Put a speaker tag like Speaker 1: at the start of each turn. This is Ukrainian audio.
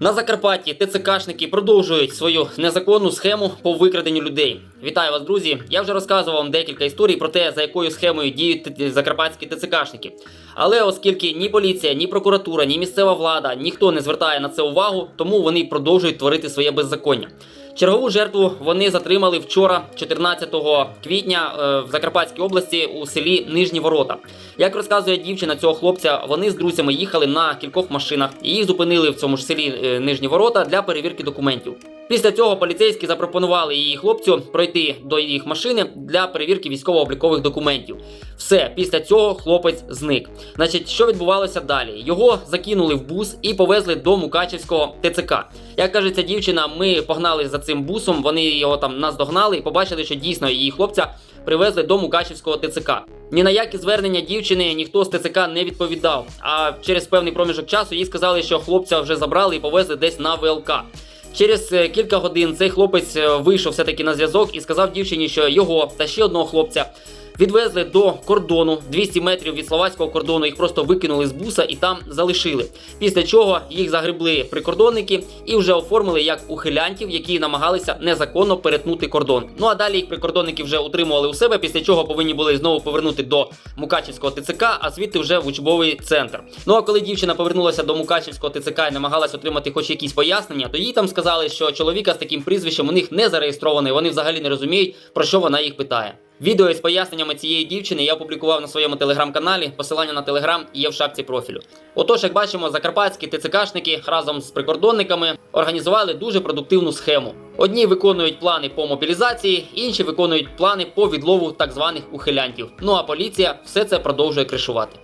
Speaker 1: На Закарпатті ТЦКшники продовжують свою незаконну схему по викраденню людей. Вітаю вас, друзі! Я вже розказував вам декілька історій про те, за якою схемою діють закарпатські ТЦКшники. Але оскільки ні поліція, ні прокуратура, ні місцева влада ніхто не звертає на це увагу, тому вони продовжують творити своє беззаконня. Чергову жертву вони затримали вчора, 14 квітня, е, в Закарпатській області у селі Нижні Ворота. Як розказує дівчина цього хлопця, вони з друзями їхали на кількох машинах і їх зупинили в цьому ж селі е, Нижні Ворота для перевірки документів. Після цього поліцейські запропонували її хлопцю пройти до їх машини для перевірки військово-облікових документів. Все, після цього хлопець зник. Значить, що відбувалося далі? Його закинули в бус і повезли до Мукачівського ТЦК. Як каже ця дівчина, ми погнали за цим бусом, вони його там наздогнали і побачили, що дійсно її хлопця привезли до Мукачівського ТЦК. Ні на які звернення дівчини ніхто з ТЦК не відповідав. А через певний проміжок часу їй сказали, що хлопця вже забрали і повезли десь на ВЛК. Через е, кілька годин цей хлопець е, вийшов все-таки на зв'язок і сказав дівчині, що його та ще одного хлопця відвезли до кордону 200 метрів від словацького кордону. Їх просто викинули з буса і там залишили. Після чого їх загребли прикордонники і вже оформили як ухилянтів, які намагалися незаконно перетнути кордон. Ну а далі їх прикордонники вже утримували у себе, після чого повинні були знову повернути до Мукачівського ТЦК, а звідти вже в учбовий центр. Ну а коли дівчина повернулася до Мукачівського ТЦК і намагалася отримати хоч якісь пояснення, то їй там сказали, що чоловіка з таким прізвищем у них не зареєстрований. Вони взагалі не розуміють, про що вона їх питає. Відео із поясненнями цієї дівчини я опублікував на своєму телеграм-каналі. Посилання на телеграм є в шапці профілю. Отож, як бачимо, закарпатські ТЦКшники разом з прикордонниками організували дуже продуктивну схему. Одні виконують плани по мобілізації, інші виконують плани по відлову так званих ухилянтів. Ну а поліція все це продовжує кришувати.